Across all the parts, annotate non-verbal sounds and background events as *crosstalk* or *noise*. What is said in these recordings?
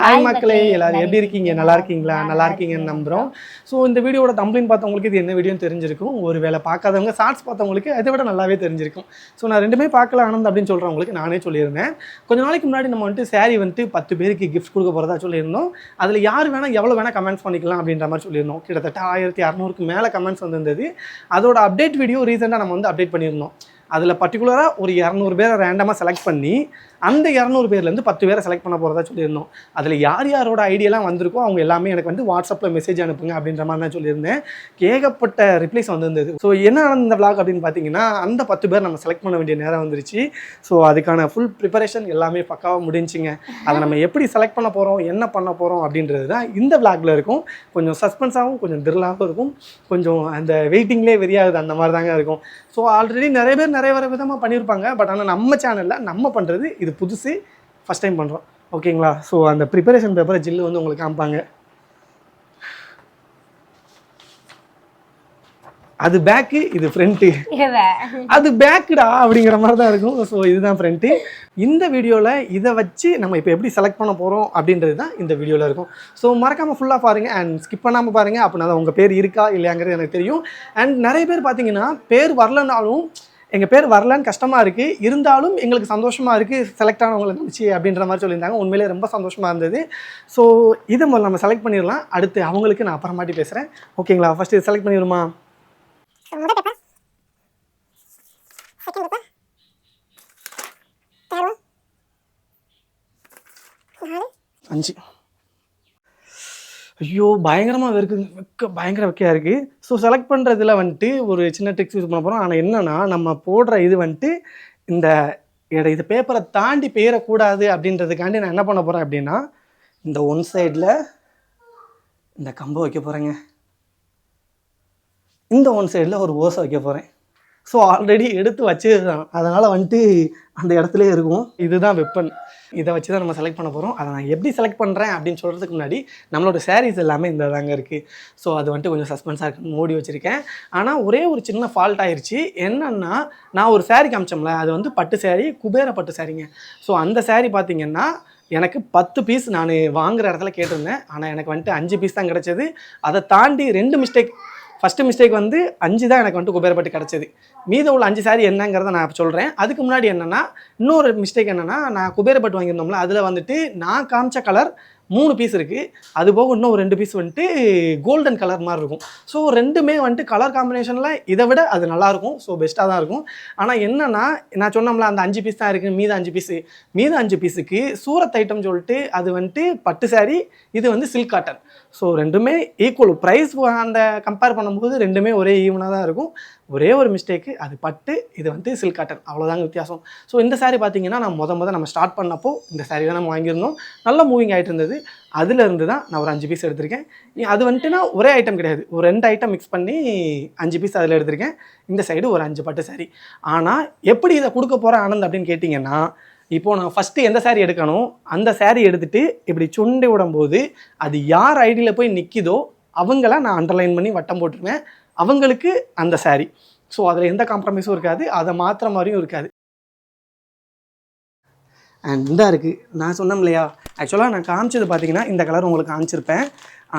Hi மக்களே எல்லாரும் எப்படி இருக்கீங்க? நல்லா இருக்கீங்களா? நல்லா இருக்கீங்கன்னு நம்புகிறோம் ஸோ இந்த வீடியோட தம்ப்ளைன் பார்த்தவங்களுக்கு இது என்ன வீடியோன்னு தெரிஞ்சிருக்கும். ஒரு வேளை பார்க்காதவங்க ஷார்ட்ஸ் பார்த்தவங்களுக்கு அதை விட நல்லாவே தெரிஞ்சிருக்கும். ஸோ நான் ரெண்டுமே பார்க்கல ஆனந்த் அப்படின்னு சொல்கிறவங்களுக்கு நானே சொல்லியிருந்தேன். கொஞ்ச நாளைக்கு முன்னாடி நம்ம வந்துட்டு saree வந்துட்டு பத்து பேருக்கு கிஃப்ட் கொடுக்க போகிறதா சொல்லியிருந்தோம். அதில் யார் வேணால் எவ்வளோ வேணால் கமெண்ட்ஸ் பண்ணிக்கலாம் அப்படின்ற மாதிரி சொல்லியிருந்தோம். கிட்டத்தட்ட ஆயிரத்தி அறநூறுக்கு மேலே கமெண்ட்ஸ் வந்திருந்தது. அதோட அப்டேட் வீடியோ ரீசெண்டாக நம்ம வந்து அப்டேட் பண்ணியிருந்தோம். அதில் பர்டிகுலராக ஒரு இரநூறு பேரை ரேண்டமாக செலக்ட் பண்ணி அந்த இரநூறு பேர்லேருந்து பத்து பேரை செலக்ட் பண்ண போகிறதா சொல்லியிருந்தோம். அதில் யார் யாரோட ஐடியெல்லாம் வந்திருக்கோ அவங்க எல்லாமே எனக்கு வந்து வாட்ஸ்அப்பில் மெசேஜ் அனுப்புங்க அப்படின்ற மாதிரி தான் சொல்லியிருந்தேன். ஏகப்பட்ட ரிப்ளைஸ் வந்திருந்தது. ஸோ என்ன நடந்த இந்த அப்படின்னு பார்த்தீங்கன்னா அந்த பத்து பேர் நம்ம செலக்ட் பண்ண வேண்டிய நேரம் வந்துருச்சு. ஸோ அதுக்கான ஃபுல் ப்ரிப்பரேஷன் எல்லாமே பக்காவாக முடிஞ்சுங்க. அதை நம்ம எப்படி செலக்ட் பண்ண போகிறோம் என்ன பண்ண போகிறோம் அப்படின்றது தான் இந்த விளாகில் இருக்கும். கொஞ்சம் சஸ்பென்ஸாகவும் கொஞ்சம் த்ரில்லாகவும் இருக்கும். கொஞ்சம் அந்த வெயிட்டிங்லேயே வெறியாகுது அந்த மாதிரி தாங்க இருக்கும். ஸோ ஆல்ரெடி நிறைய பேர் நிறைய வர விதமாக பண்ணியிருப்பாங்க பட் ஆனால் நம்ம சேனலில் நம்ம பண்ணுறது இது புதுசு ஃபஸ்ட் டைம் பண்ணுறோம் ஓகேங்களா ஸோ அந்த ப்ரிப்பரேஷன் பேப்பரை ஜில்லு வந்து உங்களுக்கு காமிப்பாங்க. அது பேக்கு இது ஃப்ரண்ட்டு அது பேக்குடா அப்படிங்கிற மாதிரி தான் இருக்கும். ஸோ இதுதான் ஃப்ரண்ட்டு இந்த வீடியோவில் இதை வச்சு நம்ம இப்போ எப்படி செலக்ட் பண்ண போகிறோம் அப்படின்றது தான் இந்த வீடியோவில் இருக்கும். ஸோ மறக்காமல் ஃபுல்லாக பாருங்கள் அண்ட் ஸ்கிப் பண்ணாமல் பாருங்கள் அப்படின்னா உங்கள் பேர் இருக்கா இல்லையாங்கிறது எனக்கு தெரியும். அண்ட் நிறைய பேர் பார்த்தீங்கன்னா பேர் வரலனாலும் எங்கள் பேர் வரலன்னு கஷ்டமாக இருக்குது இருந்தாலும் எங்களுக்கு சந்தோஷமாக இருக்குது செலக்ட் ஆனவங்களை நினச்சி அப்படின்ற மாதிரி சொல்லியிருந்தாங்க. உண்மையிலே ரொம்ப சந்தோஷமாக இருந்தது. ஸோ இதை முதல்ல நம்ம செலக்ட் பண்ணிடலாம். அடுத்து அவங்களுக்கு நான் அப்புறமாட்டி பேசுகிறேன் ஓகேங்களா ஃபஸ்ட்டு இது செலக்ட் பண்ணிடுமா? அஞ்சு. ஐயோ பயங்கரமாக இருக்கு வெக்க பயங்கர வெக்கையாக இருக்குது ஸோ செலக்ட் பண்ணுறதுல வந்துட்டு ஒரு சின்ன ட்ரிக்ஸ் யூஸ் பண்ண போகிறோம் ஆனால் என்னென்னா நம்ம போடுற இது வந்துட்டு இந்த எட- இது பேப்பரை தாண்டி பெயரக்கூடாது அப்படின்றதுக்காண்டி நான் என்ன பண்ண போகிறேன் அப்படின்னா இந்த ஒன் சைடில் இந்த கம்பை வைக்க போகிறேங்க இந்த ஒன் சைடில் ஒரு ஓசை வைக்க போகிறேன் ஸோ ஆல்ரெடி எடுத்து வச்சுருக்கான் அதனால் வந்துட்டு அந்த இடத்துல இருக்கும். இதுதான் வெப்பன் இதை வச்சு தான் நம்ம செலக்ட் பண்ண போகிறோம் அதை நான் எப்படி செலக்ட் பண்ணுறேன் அப்படின்னு சொல்கிறதுக்கு முன்னாடி நம்மளோட சாரீஸ் எல்லாமே இந்த தாங்க இருக்குது ஸோ அது வந்துட்டு கொஞ்சம் சஸ்பென்ஸாக இருக்குன்னு மூடி வச்சுருக்கேன். ஆனால் ஒரே ஒரு சின்ன ஃபால்ட் ஆயிடுச்சு என்னென்னா நான் ஒரு saree காமிச்சோம்ல அது வந்து பட்டு saree குபேர பட்டு சாரீங்க ஸோ அந்த saree பார்த்தீங்கன்னா எனக்கு பத்து பீஸ் நான் வாங்குகிற இடத்துல கேட்டிருந்தேன். ஆனால் எனக்கு வந்துட்டு அஞ்சு பீஸ் தான் கிடச்சிது. அதை தாண்டி ரெண்டு மிஸ்டேக் ஃபஸ்ட்டு மிஸ்டேக் வந்து அஞ்சு தான் எனக்கு வந்துட்டு குபேரப்பட்டு கிடச்சிது. மீத உள்ள அஞ்சு சாரி என்னங்கிறத நான் சொல்கிறேன் அதுக்கு முன்னாடி என்னென்னா இன்னொரு மிஸ்டேக் என்னென்னா நான் குபேரப்பட்டு வாங்கியிருந்தோம்ல அதில் வந்துட்டு நான் காமிச்ச கலர் மூணு பீஸ் இருக்குது அது போக இன்னும் ஒரு ரெண்டு பீஸ் வந்துட்டு கோல்டன் கலர் மாதிரி இருக்கும். ஸோ ரெண்டுமே வந்துட்டு கலர் காம்பினேஷனில் இதை விட அது நல்லாயிருக்கும் ஸோ பெஸ்ட்டாக தான் இருக்கும். ஆனால் என்னென்னா நான் சொன்னோம்ல அந்த அஞ்சு பீஸ் தான் இருக்குது மீத அஞ்சு பீஸு மீத அஞ்சு பீஸுக்கு சூரத் ஐட்டம் சொல்லிட்டு அது வந்துட்டு பட்டு saree இது வந்து சில்க் காட்டன் ஸோ ரெண்டுமே ஈக்குவல் ப்ரைஸ் அந்த கம்பேர் பண்ணும்போது ரெண்டுமே ஒரே ஈவனாக தான் இருக்கும். ஒரே ஒரு மிஸ்டேக்கு அது பட்டு இது வந்து சில்க் காட்டன் அவ்வளோதாங்க வித்தியாசம். ஸோ இந்த சாரீ பார்த்தீங்கன்னா நான் முத முத நம்ம ஸ்டார்ட் பண்ணப்போ இந்த saree தான் நம்ம வாங்கியிருந்தோம். நல்ல மூவிங் ஆகிட்டு இருந்தது. அதுலேருந்து தான் நான் ஒரு அஞ்சு பீஸ் எடுத்திருக்கேன். அது வந்துட்டுனா ஒரே ஐட்டம் கிடையாது. ஒரு ரெண்டு ஐட்டம் மிக்ஸ் பண்ணி அஞ்சு பீஸ் அதில் எடுத்திருக்கேன். இந்த சைடு ஒரு அஞ்சு பட்டு saree. ஆனால் எப்படி இதை கொடுக்க போகிற ஆனந்த் அப்படின்னு கேட்டிங்கன்னா இப்போது நான் ஃபஸ்ட்டு எந்த saree எடுக்கணும்? அந்த saree எடுத்துகிட்டு இப்படி சுண்டி விடும்போது அது யார் ஐடியில் போய் நிற்கிதோ அவங்கள நான் அண்டர்லைன் பண்ணி வட்டம் போட்டிருவேன். அவங்களுக்கு அந்த saree. ஸோ அதில் எந்த காம்ப்ரமைஸும் இருக்காது. அதை மாற்றுற மாதிரியும் இருக்காது. அண்ட் இந்த இருக்குது நான் சொன்னோம் இல்லையா? ஆக்சுவலாக நான் காமிச்சது பார்த்தீங்கன்னா இந்த கலர் உங்களுக்கு காமிச்சிருப்பேன்.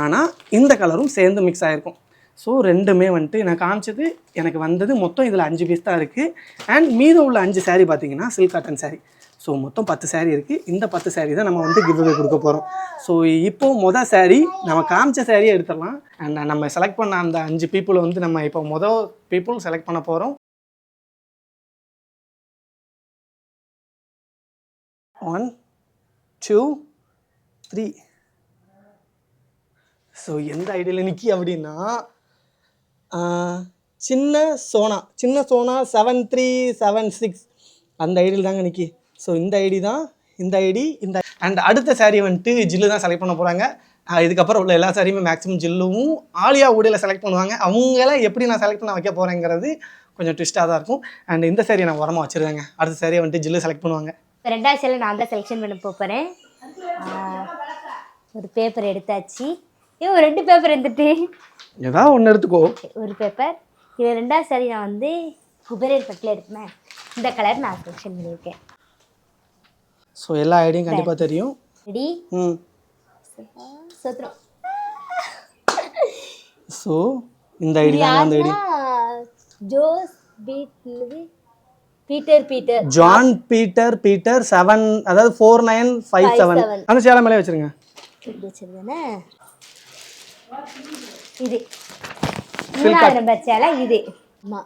ஆனால் இந்த கலரும் சேர்ந்து மிக்ஸ் ஆகிருக்கும் ஸோ ரெண்டுமே வந்துட்டு நான் காமிச்சது எனக்கு வந்தது மொத்தம் இதில் அஞ்சு பீஸ் தான் இருக்குது அண்ட் மீதம் உள்ள அஞ்சு saree பார்த்தீங்கன்னா சில்க் காட்டன் saree. ஸோ மொத்தம் பத்து சேரீ இருக்குது இந்த பத்து சேரீ தான் நம்ம வந்து கிவ் கொடுக்க போகிறோம் ஸோ இப்போ மொதல் சேரீ நம்ம காமிச்ச சாரியை எடுத்துடலாம். அண்ட் நம்ம செலக்ட் பண்ண அந்த அஞ்சு பீப்புளை வந்து நம்ம இப்போ மொதல் பீப்புள் செலக்ட் பண்ண போகிறோம் ஒன் டூ த்ரீ ஸோ எந்த ஐடியில் நிற்கி அப்படின்னா Chinna Sona Chinna Sona seven three seven six அந்த ஐடியில் தாங்க நிற்கி ஸோ இந்த ஐடி தான் இந்த ஐடி இந்த அண்ட் அடுத்த saree வந்துட்டு ஜில்லு தான் செலக்ட் பண்ண போகிறாங்க இதுக்கப்புறம் உள்ள எல்லா சாரியுமே மேக்ஸிமம் ஜில்லுவும் ஆலியா உடையில் செலக்ட் பண்ணுவாங்க. அவங்கள எப்படி நான் செலக்ட் பண்ண வைக்க போகிறேங்கிறது கொஞ்சம் ட்விஸ்ட்டாக தான் இருக்கும். அண்ட் இந்த சாரியை நான் உரமாக வச்சுருவேங்க அடுத்த சாரியை வந்துட்டு ஜில்லு செலக்ட் பண்ணுவாங்க. இப்போ ரெண்டாவது செல்ல நான் தான் செலெக்ஷன் பண்ண போகிறேன் ஒரு பேப்பர் எடுத்தாச்சு. ஏன் ஒரு ரெண்டு பேப்பர் எடுத்துட்டு ஏதாவது ஒன்று எடுத்துக்கோ. ஒரு பேப்பர் இது ரெண்டாவது சரி நான் வந்து குபேரர் பட்டில் எடுப்பேன் இந்த கலர் நான் செலெக்ஷன் பண்ணியிருக்கேன். ஸோ எல்லா ஐடியும் கண்டிப்பாக தெரியும். ரெடி ம். சோத்ரம் ஸோ இந்த ஐடி தாங்க அந்த ID Jose beat Peter Peter. John Peter Peter seven அதாவது ஃபோர் நைன் ஃபைவ் செவன். அந்த சேலை மேலே வச்சிருங்க. இது. மூணாவது நம்பர் சேலை இது. ஆமா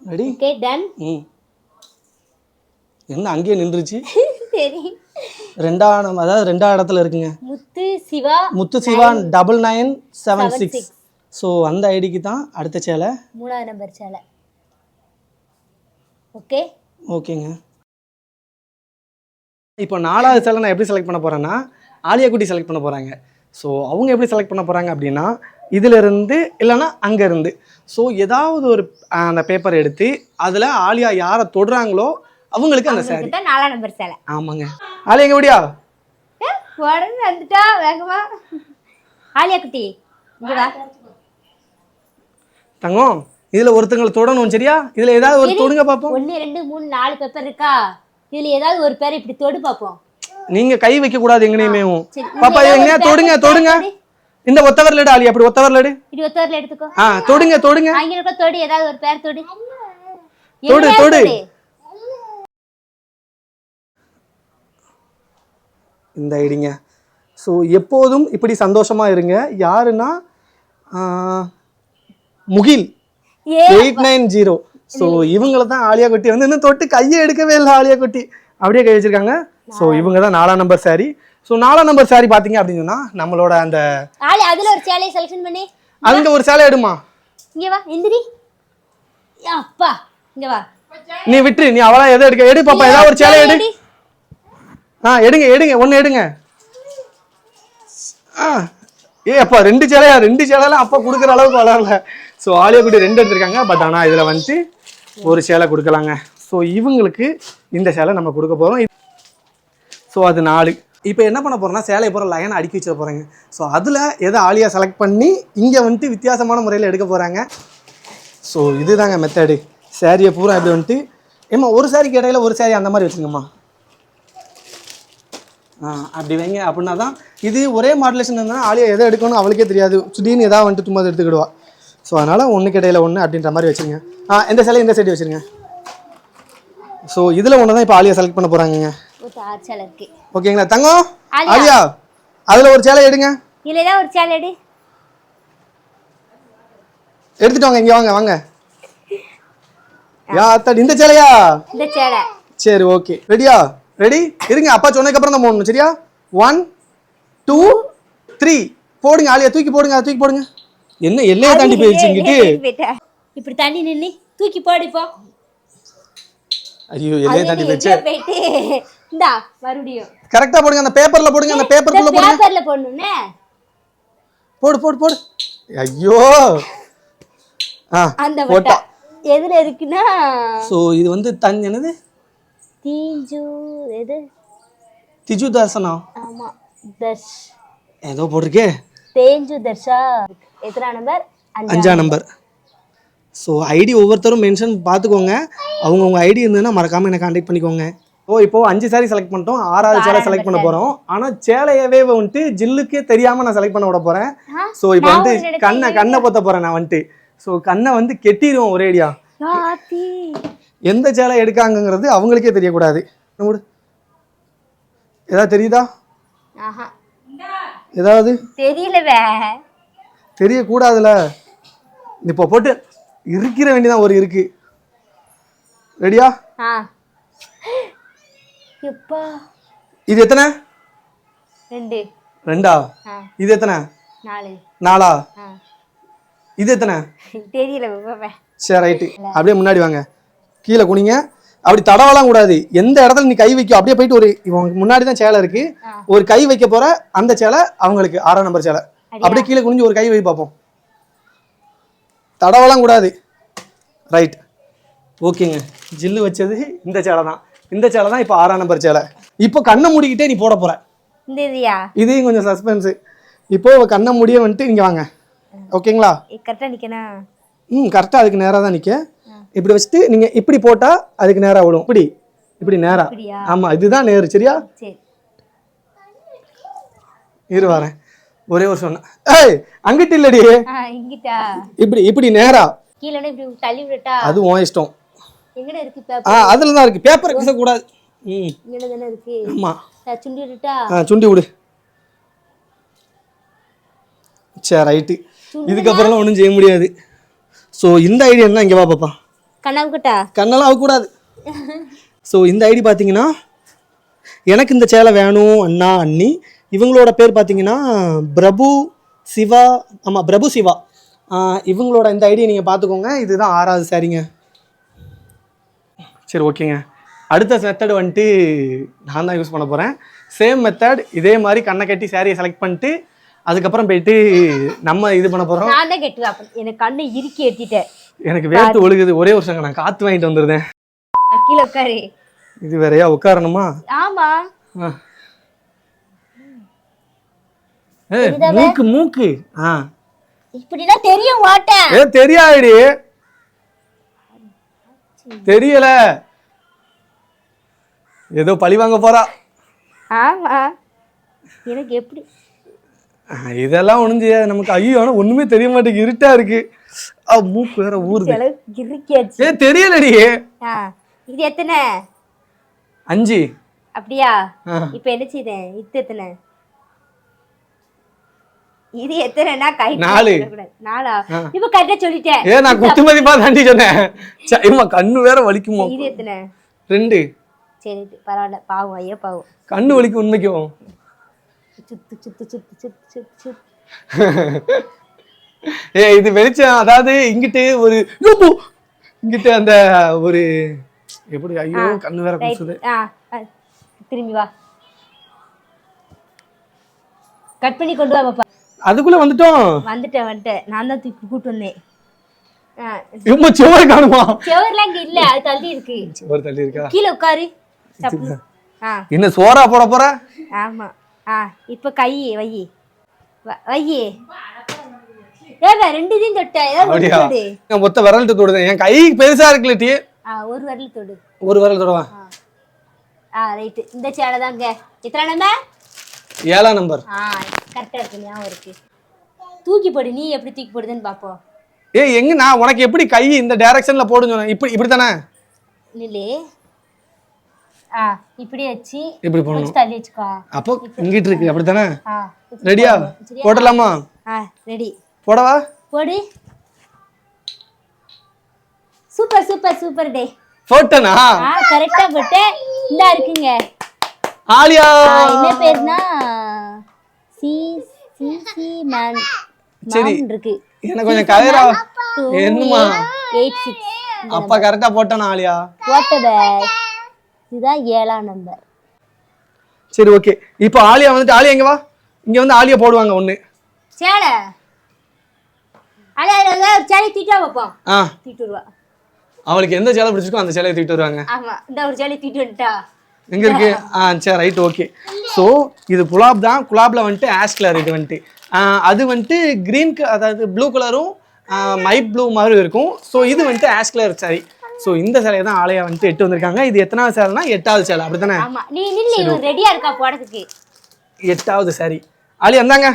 ரெடி ஓகே டன் ம். என்ன அங்கேயே நின்றுச்சு? *laughs* சரி. ரெண்டாம் அதாவது ரெண்டாம் இடத்துல இருக்குங்க. Muthu Siva Muthu Siva double nine seven six. So அந்த ஐடிக்கு தான் அடுத்த சேலை. மூணாவது நம்பர் சேலை. ஓகே ஓகேங்க. இப்போ நாலாவது சேலை நான் எப்படி செலக்ட் பண்ண போகிறேன்னா ஆலியா குட்டி செலக்ட் பண்ண போகிறாங்க ஸோ அவங்க எப்படி செலக்ட் பண்ண போகிறாங்க அப்படின்னா இதிலிருந்து இல்லைன்னா அங்கேருந்து. ஸோ ஏதாவது ஒரு அந்த பேப்பர் எடுத்து அதில் ஆலியா யாரை தொடுறாங்களோ அவங்களுக்கு அந்த சாரி நாலாம் நம்பர் சேலை. ஆமாங்க. ஆலியா எங்க விடியா ஏ, உடனே வந்துட்டா வேகமா. ஆலியா குட்டி இங்க வா. தங்கம் இதில் ஒருத்தங்களை தொடணும் சரியா? இதில் ஏதாவது ஒரு தொடுங்க பார்ப்போம் ஒன்று ரெண்டு மூணு நாலு பேப்பர் இருக்கா? இதுல ஏதாவது ஒரு பேர் இப்படி தொடு பார்ப்போம் நீங்க கை வைக்க கூடாது எங்கனையுமே. பாப்பா ஒரு தொடுங்க தொடுங்க. தொடு. இந்த ஒத்தவர் லடு ஆலி அப்படி ஒத்தவர் லடு இது ஒத்தவரில் எடுத்துக்கோ. ஆ தொடுங்க தொடுங்க. அங்க இருக்க தொடு. ஏதாவது ஒரு பேர் தொடு. தொடு, தொடு. இந்த ஐடிங்க. ஸோ எப்போதும் இப்படி சந்தோஷமா இருங்க. யாருன்னா Mugil. Eight nine zero. So இவங்கள தான் ஆலியா குட்டி வந்து இன்னும் தொட்டு கையை எடுக்கவே இல்லை ஆலியா குட்டி. அப்படியே கை வச்சிருக்காங்க. ஸோ இவங்க தான் நாலாம் நம்பர் சாரி ஸோ நாலாம் நம்பர் சாரி பார்த்தீங்க அப்படின்னு சொன்னா நம்மளோட அந்த அதுல ஒரு சேலையை செலக்ஷன் பண்ணி. அந்த ஒரு சேலை எடுமா? இங்க வா எந்திரி. அப்பா இங்க வா. நீ விட்டு நீ அவளா எதை எடுக்க எடு பாப்பா ஏதாவது ஒரு சேலை எடி. ஆ எடுங்க எடுங்க ஒன்று எடுங்க. ஆ ஏ அப்பா ரெண்டு சேலையா? ரெண்டு சேலைலாம் அப்பா கொடுக்குற அளவுக்கு வளரல. ஸோ ஆலியா குட்டி ரெண்டு எடுத்திருக்காங்க. பட் ஆனால் இதில் வந்துட்டு ஒரு சேலை கொடுக்கலாங்க. ஸோ இவங்களுக்கு இந்த சேலை நம்ம கொடுக்க போகிறோம் ஸோ அது நாலு. இப்போ என்ன பண்ண போகிறோம்னா சேலை போகிற லைனை அடுக்கி வச்சிட போகிறாங்க ஸோ அதில் எதை ஆலியா செலக்ட் பண்ணி இங்கே வந்துட்டு வித்தியாசமான முறையில் எடுக்க போகிறாங்க ஸோ இதுதாங்க மெத்தடு சேரீயை பூரா இப்படி வந்துட்டு ஏம்மா ஒரு சாரிக்கு இடையில ஒரு சாரி அந்த மாதிரி வச்சுங்கம்மா அப்படி வைங்க. அப்படின்னா தான் இது ஒரே மாடுலேஷன் இருந்தால் ஆலியா எதை எடுக்கணும் அவளுக்கே தெரியாது. திடீர்னு எதாவது வந்துட்டு சும்மா எடுத்துக்கிடுவா. ஸோ அதனால் ஒன்றுக்கு இடையில ஒன்று அப்படின்ற மாதிரி வச்சுருங்க. ஆ இந்த சேலை இந்த சைடு வச்சுருங்க. ஸோ இதில் ஒன்று தான் இப்போ ஆலியா செலக்ட் பண்ண இருக்கு. ஓகேங்களா? தங்கம்? ஆலியா. அதில் ஒரு சேலை எடுங்க. ஏதாவது ஒரு சேலை எடு. எடுத்துட்டு வாங்க இங்கே வாங்க வாங்க. யா அத்தாடி இந்த சேலையா இந்த சேலை சரி ஓகே ரெடியா ரெடி இருங்க அப்பா சொன்னதுக்கப்புறம் தான் போடணும் சரியா? ஒன் டூ த்ரீ போடுங்க ஆலியா தூக்கி போடுங்க அதை தூக்கி போடுங்க. என்ன எல்லையை தாண்டி போயிடுச்சு இங்கிட்டு. இப்படி தண்ணி நின்னு தூக்கி போடு இப்போ. ஐயோ எல்லையை தாண்டி போயிடுச்சு இந்தா மறுபடியும். கரெக்டா போடுங்க அந்த பேப்பர்ல போடுங்க அந்த பேப்பருக்குள்ள போடுங்க. பேப்பர்ல போடணும்னே. போடு போடு போடு. ஐயோ. அந்த வட்டம் எதுல இருக்குன்னா? ஸோ இது வந்து தன் என்னது? தீஞ்சு எது? திஜு தர்சனா ஆமா தர்ஷ். ஏதோ போட்டிருக்கே. தேஞ்சு தர்ஷா எத்தனை நம்பர் அஞ்சு நம்பர் ஸோ ஐடி ஒவ்வொருத்தரும் மென்ஷன் பார்த்துக்கோங்க. அவங்கவுங்க ஐடி இருந்ததுன்னா மறக்காமல் என்னை காண்டாக்ட் பண்ணிக்கோங்க. ஓ இப்போ அஞ்சு சாரி செலக்ட் பண்ணிட்டோம். ஆறாவது சேலை செலக்ட் பண்ண போகிறோம் ஆனால் சேலையவே வந்துட்டு ஜில்லுக்கே தெரியாமல் நான் செலக்ட் பண்ண விட போகிறேன் ஸோ இப்போ வந்து கண்ணை கண்ணை பொத்த போகிறேன் நான் வந்துட்டு. ஸோ கண்ணை வந்து கெட்டிடுவோம் ஒரேடியா எந்த சேலை எடுக்காங்கங்கிறது அவங்களுக்கே தெரியக்கூடாது. விடு ஏதாவது தெரியுதா? ஏதாவது? தெரியலவே. தெரியக்கூடாதுல. இப்போ போட்டு இருக்கிற வேண்டியதான் ஒரு இருக்கு. ரெடியா இது எத்தனை? ரெண்டு. ரெண்டா? இது எத்தனை? நாலு. இது எத்தனை? தெரியல சரி ரைட்டு அப்படியே முன்னாடி வாங்க. கீழே குனிங்க. அப்படி தடவலாம் கூடாது. எந்த இடத்துல நீ கை வைக்கும் அப்படியே போயிட்டு ஒரு இவங்க முன்னாடி தான் சேலை இருக்கு. ஒரு கை வைக்க போற அந்த சேலை அவங்களுக்கு ஆறாம் நம்பர் சேலை. அப்படியே? கீழே குனிஞ்சு ஒரு கை வை பார்ப்போம் தடவலாம் கூடாது. ரைட் ஓகேங்க ஜில்லு வச்சது இந்த சேலை தான். இந்த சேலை தான் இப்போ ஆறாம் நம்பர் சேலை. இப்போ கண்ணை மூடிக்கிட்டே நீ போட போற. இதையும் கொஞ்சம் சஸ்பென்ஸு இப்போ கண்ணை முடிய வந்துட்டு இங்கே வாங்க. ஓகேங்களா கரெக்டா நிக்கணும் ம் கரெக்டாக அதுக்கு நேராக தான் நிற்க இப்படி வச்சுட்டு நீங்கள் இப்படி போட்டால் அதுக்கு நேராக விடும் இப்படி. இப்படி நேரா. ஆமாம் இதுதான் நேரு சரியா? சரி. இரு வரேன். ஒரே ஒரு சொன்னேன் ஏய் அங்கிட்டு இல்லடி. இப்படி இப்படி நேரா. அது உன் இஷ்டம். ஆ அதில் தான் இருக்கு? பேப்பர் கூடாது ம் விடட்டா ஆ சுண்டி விடு. சரி ரைட்டு. இதுக்கப்புறம்லாம் ஒன்றும் செய்ய முடியாது. ஸோ இந்த ஐடியா என்ன இங்கே வா பாப்பா. கண்ணாவுக்கிட்டா? கண்ணெல்லாம் ஆகக்கூடாது ஸோ இந்த ஐடி பார்த்தீங்கன்னா எனக்கு இந்த சேலை வேணும் அண்ணா அண்ணி. இவங்களோட பேர் பார்த்தீங்கன்னா பிரபு சிவா ஆமாம் பிரபு சிவா. இவங்களோட இந்த ஐடியை நீங்கள் பார்த்துக்கோங்க இதுதான் ஆறாவது சாரிங்க சரி ஓகேங்க. அடுத்த மெத்தட் வந்துட்டு நான் தான் யூஸ் பண்ண போகிறேன் சேம் மெத்தட் இதே மாதிரி கண்ணை கட்டி சாரியை செலக்ட் பண்ணிட்டு அதுக்கப்புறம் போயிட்டு நம்ம இது பண்ண போகிறோம் நான் தான் அப்ப எனக்கு கண்ணை இறுக்கி ஏற்றிட்டேன் எனக்கு வேர்த்து ஒழுகுது. ஒரே சங்க நான் காற்று வாங்கிட்டு வந்துருந்தேன் கீழே உட்காரு. இது வேறையா உட்காரணுமா? ஆமா. மூக்கு மூக்கு. ஆ. இப்படிதான் தெரியும் ஓட்டேன் ஏ தெரியாடி தெரியல. ஏதோ பழி வாங்க போறா. ஆமா. எனக்கு எப்படி இதெல்லாம் ஒண்ணும் செய்யாது. நமக்கு ஐயோ ஆனா ஒண்ணுமே தெரிய மாட்டேங்குது. இருட்டா இருக்கு. மூக்கு வேற இறுக்கியாச்சு ஏ தெரியலடி. இது எத்தனை? அஞ்சு. அப்படியா. இப்ப என்ன செய்தேன் இது எத்தனை? இது எத்தனைனா கை நாலு. நாலா? இப்ப கரெக்டா சொல்லிட்டேன். ஏ நான் குத்து மதிப்பா தாண்டி சொன்னேன். சரிம்மா கண்ணு வேற வலிக்குமோ? இது எத்தனை? ரெண்டு. சரி பரவாயில்ல. பாவம் ஐயோ பாவம். கண்ணு வலிக்கும் உண்மைக்கும். சுத்து சுத்து சுத்து சுத்து சுத்து சுத்து. *laughs* ஏ இது வெளிச்சம் அதாவது இங்கிட்டு ஒரு! இங்கிட்டு அந்த ஒரு எப்படி ஐயோ கண்ணு வேற கூசுது. திரும்பி வா. கட் பண்ணி கொண்டு வா பாப்பா. அதுக்குள்ள வந்துட்டோம். வந்துட்டேன் வந்துட்டேன். நான் தான் தூக்கி கூட்டு வந்தேன். ரொம்ப சுவர் காணுமா? செவர்லாம் இங்க இல்ல அது தள்ளி இருக்கு. சுவர் தள்ளி இருக்கா? கீழே உட்காரு. என்ன சோறா போட போற? ஆமா. ஆ இப்ப கை வை. வ- ஏங்க ரெண்டு இதையும் தொட்ட ஏதாவது மொத்த விரல்ட்டு தொடுதேன் என் கை பெருசா இருக்குல்ல டீ? ஒரு வரல தொடு. ஒரு விரல் தொடவா? ஆ. ரைட்டு இந்த சேலை தாங்க எத்தனை நம்ம ஏழாம் நம்பர் ஆ கரெக்டா இருக்கு ஞாபகம் இருக்கு. தூக்கி போடு நீ எப்படி தூக்கி போடுதுன்னு பாப்போம். ஏய் எங்க நான் உனக்கு எப்படி கை இந்த டைரக்ஷன்ல போடுன்னு சொன்னேன்? இப்படி இப்படி தானே நில்லு ஆ இப்படி வச்சு இப்படி கொஞ்சம் தள்ளி வச்சுக்கோ. அப்போ இங்கிட்டு இருக்கு அப்படி தானே ஆ ரெடியா? போடலாமா ரெடி. போடவா? போடு. சூப்பர் சூப்பர் சூப்பர் டே. போட்டனா? கரெக்டா போட்டு இந்தா இருக்குங்க. ஆலியா! என்ன பேருனா? சி சி சி மேன் சரி. இருக்கு. எனக்கு கொஞ்சம் கதைரா எயிட் சிக்ஸ் அப்பா கரெக்டா போட்டானா ஆலியா? பேக் இதுதான் ஏழாம் நம்பர் சரி ஓகே இப்போ ஆலியா வந்துட்டு ஆலியா எங்க வா. இங்க வந்து ஆலியா போடுவாங்க ஒண்ணு. சேலை. அலே அலே ஒரு சேலை தூக்கிட்டா வைப்போம் ஆ. வருவா. அவளுக்கு எந்த சேலை பிடிச்சிருக்கோ அந்த சேலையை தூக்கிட்டு வருவாங்க. ஆமா இந்த ஒரு சேலை தூக்கிட்டு வந்துட்டா. எங்க இருக்கு? ஆ சரி ரைட் ஓகே ஸோ இது குலாப் தான். குலாப்ல வந்துட்டு ஆஷ் கலர் இது வந்துட்டு. அது வந்துட்டு கிரீன் அதாவது ப்ளூ கலரும் மைட் ப்ளூ மாதிரி இருக்கும். ஸோ இது வந்துட்டு ஆஷ் கலர் சாரி ஸோ இந்த சேலையை தான் ஆலயா வந்துட்டு எட்டு வந்திருக்காங்க. இது எத்தனாவது சேலைனா எட்டாவது சேலை. நீ நில்லு இவன் ரெடியா இருக்கா போடுறதுக்கு எட்டாவது சாரி. ஆலியா இருந்தாங்க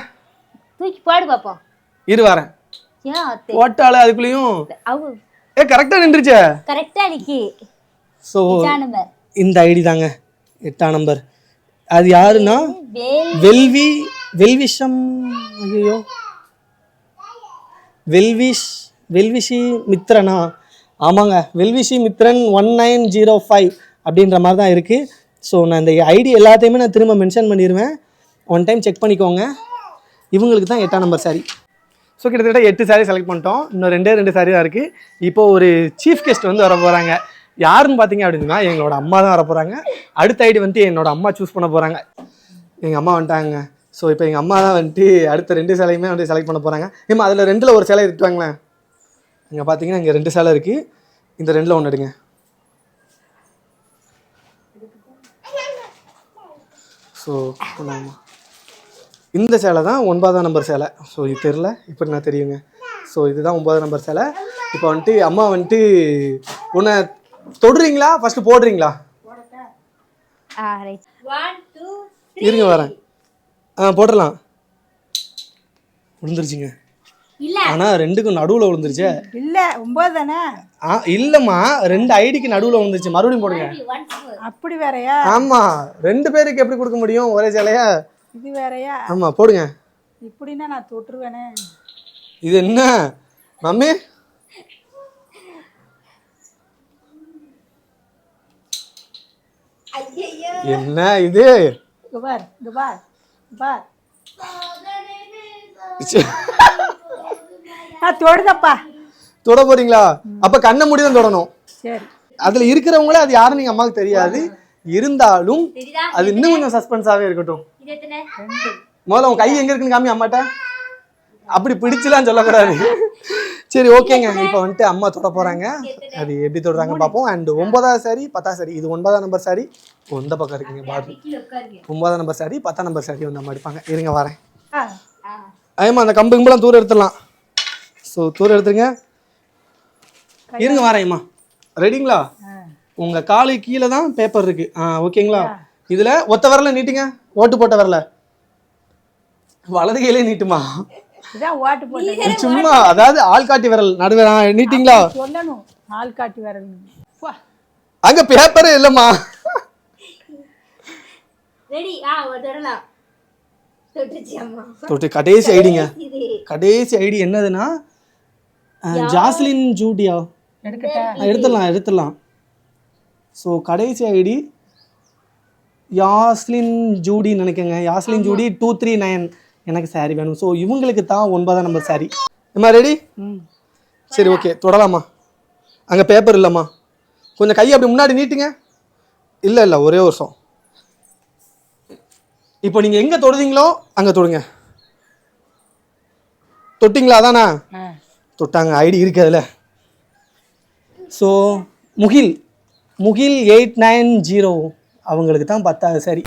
தூக்கி போடு பாப்போம். இரு வரேன். போட்டாலே அதுக்குள்ளேயும். ஏ கரெக்டாக நின்றுச்சே. கரெக்டா நிக்கி நம்பர் இந்த ஐடி தாங்க. எட்டாம் நம்பர் அது யாருன்னா? வேல் வெல்வி வெல்விஷம். ஐயோ வெல்விஷ் வெல்விஷி மித்ரனா? ஆமாங்க. Wellwisher Mithran one nine zero five அப்படின்ற மாதிரி தான் இருக்குது ஸோ நான் இந்த ஐடி எல்லாத்தையுமே நான் திரும்ப மென்ஷன் பண்ணிடுவேன் ஒன் டைம் செக் பண்ணிக்கோங்க. இவங்களுக்கு தான் எட்டாம் நம்பர் சாரி ஸோ கிட்டத்தட்ட எட்டு சாரி செலக்ட் பண்ணிட்டோம். இன்னும் ரெண்டே ரெண்டு சாரி தான் இருக்குது இப்போ ஒரு சீஃப் கெஸ்ட் வந்து வர போகிறாங்க யாருன்னு பார்த்தீங்க அப்படின்னா எங்களோட அம்மா தான் வர போகிறாங்க அடுத்த ஐடி வந்து என்னோட அம்மா சூஸ் பண்ண போகிறாங்க எங்கள் அம்மா வந்துட்டாங்க. ஸோ இப்போ எங்கள் அம்மா தான் வந்துட்டு அடுத்த ரெண்டு சிலையுமே வந்து செலக்ட் பண்ண போகிறாங்க ஏம்மா அதில் ரெண்டில் ஒரு சிலை எடுத்துவாங்களேன் இங்கே பார்த்தீங்கன்னா இங்கே ரெண்டு சேலை இருக்குது இந்த ரெண்டில் ஒன்று எடுங்க. ஸோ ஆமாம் இந்த சேலை தான் ஒன்பதாம் நம்பர் சேலை. ஸோ இது தெரில இப்போ நான் தெரியுங்க. ஸோ இதுதான் ஒன்பதாம் நம்பர் சேலை. இப்போ வந்துட்டு அம்மா வந்துட்டு உன்னை தொடுறீங்களா? ஃபஸ்ட்டு போடுறீங்களா? இருங்க வரேன். ஆ போட்டுடலாம். விழுந்துருச்சுங்க இல்ல. ஆனால் ரெண்டுக்கும் நடுவில் விழுந்துருச்சே. இல்ல ஒன்பது தானே? ஆ இல்லைம்மா ரெண்டு ஐடிக்கு நடுவில் விழுந்துருச்சு. மறுபடியும் போடுங்க. அப்படி வேறயா? ஆமாம் ரெண்டு பேருக்கு எப்படி கொடுக்க முடியும்? ஒரே சேலையா இது வேறயா? ஆமாம் போடுங்க. இப்படின்னா நான் தொட்டுருவேனே. இது என்ன? மம்மி? என்ன இது? பார் பார் பார். நான் தொடுதப்பா. தொட போறீங்களா? அப்ப கண்ணை மூடி தான் தொடணும். சரி. அதுல இருக்கிறவங்களே அது யாருன்னு எங்க அம்மாவுக்கு தெரியாது. இருந்தாலும் அது இன்னும் கொஞ்சம் சஸ்பென்ஸாவே இருக்கட்டும். இது எத்தனை? முதல்ல உன் கை எங்க இருக்குன்னு காமி அம்மாட்ட. அப்படி பிடிச்சலாம் சொல்லக்கூடாது. சரி ஓகேங்க. இப்போ வந்துட்டு அம்மா தொட போறாங்க. அது எப்படி தொடுறாங்க பார்ப்போம் அண்ட் ஒன்பதாவது சாரி பத்தாவது சாரி இது ஒன்பதாம் நம்பர் சாரி இந்த பக்கம் இருக்குங்க உட்காருங்க. ஒன்பதாம் நம்பர் சாரி பத்தாம் நம்பர் சாரி வந்து அம்மா எடுப்பாங்க. இருங்க வரேன். அதேமா அந்த கம்பு கும்பலாம் தூரம் எடுத்துடலாம். ஸோ தூரம் எடுத்துருங்க. இருங்க வரேம்மா ரெடிங்களா உங்க காலு கீழே தான் பேப்பர் இருக்கு. ஆ ஓகேங்களா? இதுல ஒத்த வரல நீட்டுங்க. ஓட்டு போட்ட வரல வலது கையிலே நீட்டுமா? சும்மா அதாவது ஆள்காட்டி விரல். நடுவே ஆ, நீட்டிங்களா? சொல்லணும். ஆள் காட்டி வரணும் வா. அங்க பேப்பரே இல்லம்மா. தொட்டு கடைசி ஐடிங்க. கடைசி ஐடி என்னதுன்னா ஜாஸ்லின் ஜூடியா. எடுத்துடலாம் எடுத்துடலாம். ஸோ கடைசி ID Yaslin Judy நினைக்கங்க. Yaslin Judy two three nine எனக்கு saree வேணும். ஸோ இவங்களுக்கு தான் ஒன்பதாம் நம்பர் saree. அம்மா ரெடி சரி ஓகே தொடலாமா? அங்கே பேப்பர் இல்லைம்மா. கொஞ்சம் கையை அப்படி முன்னாடி நீட்டுங்க. இல்லை இல்லை ஒரே வருஷம் இப்போ நீங்கள் எங்கே தொடுதீங்களோ அங்கே தொடுங்க. தொட்டிங்களா அதானா? தொட்டாங்க ஐடி இருக்கு அதில். So Mugil Mugil eight nine zero அவங்களுக்கு தான் பத்தாவது சரி.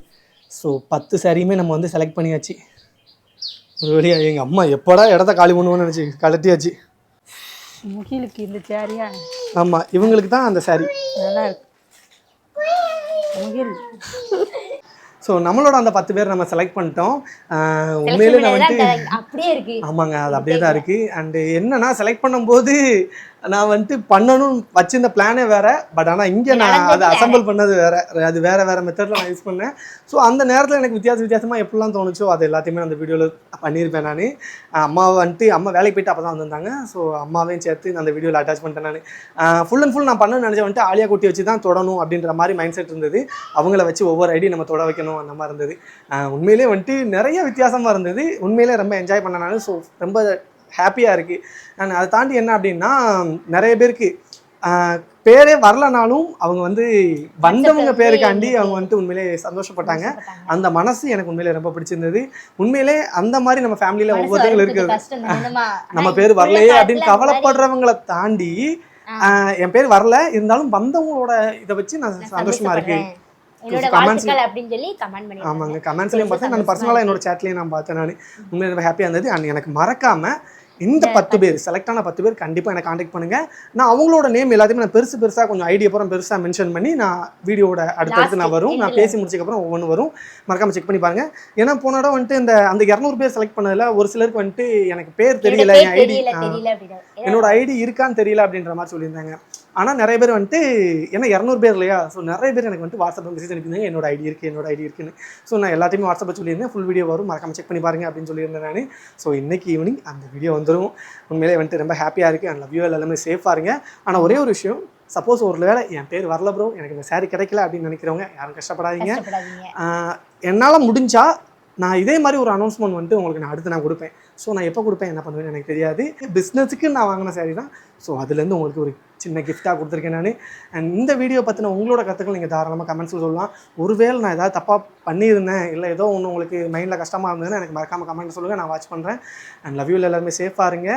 ஸோ பத்து சரியுமே நம்ம வந்து செலக்ட் பண்ணியாச்சு. ஒரு வழியா எங்கள் அம்மா எப்போடா இடத்த காலி பண்ணுவோன்னு நினச்சி கலட்டியாச்சு. முகிலுக்கு இந்த சேரியா? ஆமாம் இவங்களுக்கு தான் அந்த சாரி. நல்லா இருக்கு. முகில். ஸோ நம்மளோட அந்த பத்து பேர் நம்ம செலக்ட் பண்ணிட்டோம். உண்மையிலே நான் வந்துட்டு அப்படியே இருக்கு. ஆமாங்க அது அப்படியே தான் இருக்குது அண்டு என்னன்னா செலக்ட் பண்ணும்போது நான் வந்துட்டு பண்ணணும் வச்சிருந்த பிளானே வேற பட் ஆனால் இங்கே நான் அதை அசம்பிள் பண்ணது வேற. அது வேற வேற மெத்தடில் நான் யூஸ் பண்ணேன். ஸோ அந்த நேரத்தில் எனக்கு வித்தியாச வித்தியாசமாக எப்படிலாம் தோணுச்சோ அது எல்லாத்தையுமே அந்த வீடியோவில் பண்ணியிருப்பேன் நான். அம்மாவை வந்துட்டு அம்மா வேலைக்கு போயிட்டு அப்போ தான் வந்திருந்தாங்க. ஸோ அம்மாவையும் சேர்த்து நான் அந்த வீடியோவில் அட்டாச் பண்ணிட்டேன் நான். ஃபுல் அண்ட் ஃபுல் நான் பண்ண நினச்சேன். வந்துட்டு ஆலியா குட்டி வச்சு தான் தொடணும் அப்படின்ற மாதிரி மைண்ட் செட் இருந்தது. அவங்கள வச்சு ஒவ்வொரு ஐடி நம்ம தொட வைக்கணும் அந்த மாதிரி இருந்தது. உண்மையிலே வந்துட்டு நிறைய வித்தியாசமாக இருந்தது. உண்மையிலே ரொம்ப என்ஜாய் பண்ண நான். ஸோ ரொம்ப ஹாப்பியாக இருக்குது அண்ட் அதை தாண்டி என்ன அப்படின்னா நிறைய பேருக்கு பேரே வரலனாலும் அவங்க வந்து வந்தவங்க பேருக்காண்டி அவங்க வந்துட்டு உண்மையிலே சந்தோஷப்பட்டாங்க. அந்த மனசு எனக்கு உண்மையிலே ரொம்ப பிடிச்சிருந்தது. உண்மையிலே அந்த மாதிரி நம்ம ஃபேமிலியில் ஒவ்வொருத்தங்களும் இருக்கிறது. நம்ம பேர் வரலையே அப்படின்னு கவலைப்படுறவங்கள தாண்டி என் பேர் வரல இருந்தாலும் வந்தவங்களோட இதை வச்சு நான் சந்தோஷமா இருக்கு. என்னோட comments- வாழ்த்துக்கள் அப்படின்னு சொல்லி கமெண்ட் பண்ணி ஆமாங்க கமெண்ட்ஸ்லையும் பார்த்தேன் நான் பர்சனலாக என்னோட சேட்லையும் நான் பார்த்தேன் நான். உண்மையிலே ரொம்ப ஹாப்பியாக இருந்தது. அண்ட் எனக்கு மறக்காம இந்த பத்து பேர் செலக்ட் ஆன பத்து பேர் கண்டிப்பாக எனக்கு காண்டாக்ட் பண்ணுங்க. நான் அவங்களோட நேம் எல்லாத்தையுமே நான் பெருசு பெருசாக கொஞ்சம் ஐடியா பூரா பெருசாக மென்ஷன் பண்ணி நான் வீடியோட அடுத்தடுத்து நான் வரும். நான் பேசி முடிச்சதுக்கப்புறம் ஒவ்வொன்று வரும். மறக்காம செக் பண்ணி பாருங்க. ஏன்னா போன இடம் வந்துட்டு இந்த அந்த இரநூறு பேர் செலக்ட் பண்ணதுல ஒரு சிலருக்கு வந்துட்டு எனக்கு பேர் தெரியல என் ஐடி என்னோட ஐடி இருக்கான்னு தெரியல அப்படின்ற மாதிரி சொல்லியிருந்தாங்க. ஆனால் நிறைய பேர் வந்துட்டு ஏன்னா இரநூறு பேர் இல்லையா? ஸோ நிறைய பேர் எனக்கு வந்துட்டு வாட்ஸ்அப்பில் மெசேஜ் அனுப்பியிருந்தாங்க. என்னோட ஐடி இருக்குது என்னோட ஐடி இருக்குன்னு. ஸோ நான் எல்லாத்தையுமே வாட்ஸ்அப்பில் சொல்லியிருந்தேன். ஃபுல் வீடியோ வரும். மறக்காம செக் பண்ணி பாருங்க அப்படின்னு சொல்லியிருந்தேன் நான். ஸோ இன்னைக்கு ஈவினிங் அந்த வீடியோ வந்துடும் உண்மையிலே வந்துட்டு ரொம்ப ஹாப்பியாக இருக்குது அண்ட் லவ் யூ எல்லாமே சேஃபாக இருங்க. ஆனால் ஒரே ஒரு விஷயம். சப்போஸ் ஒரு வேளை என் பேர் வரல ப்ரோ எனக்கு இந்த saree கிடைக்கல அப்படின்னு நினைக்கிறவங்க யாரும் கஷ்டப்படாதீங்க. என்னால் முடிஞ்சா நான் இதே மாதிரி ஒரு அனௌன்ஸ்மெண்ட் வந்துட்டு உங்களுக்கு நான் அடுத்து நான் கொடுப்பேன். ஸோ நான் எப்போ கொடுப்பேன் என்ன பண்ணுவேன்னு எனக்கு தெரியாது. பிஸ்னஸுக்கு நான் வாங்கின சாரீ தான். ஸோ அதுலேருந்து உங்களுக்கு ஒரு சின்ன கிஃப்ட்டாக கொடுத்துருக்கேன் நான். அண்ட் இந்த வீடியோ பற்றின உங்களோட கருத்துக்கள் நீங்கள் தாராளமாக கமெண்ட்ஸில் சொல்லலாம். ஒருவேளை நான் ஏதாவது தப்பாக பண்ணியிருந்தேன் இல்லை ஏதோ ஒன்று உங்களுக்கு மைண்டில் கஷ்டமாக இருந்ததுன்னா எனக்கு மறக்காமல் கமெண்ட் சொல்லுங்கள் நான் வாட்ச் பண்ணுறேன் அண்ட் லவ் யூவில் எல்லாருமே சேஃபாக இருங்க.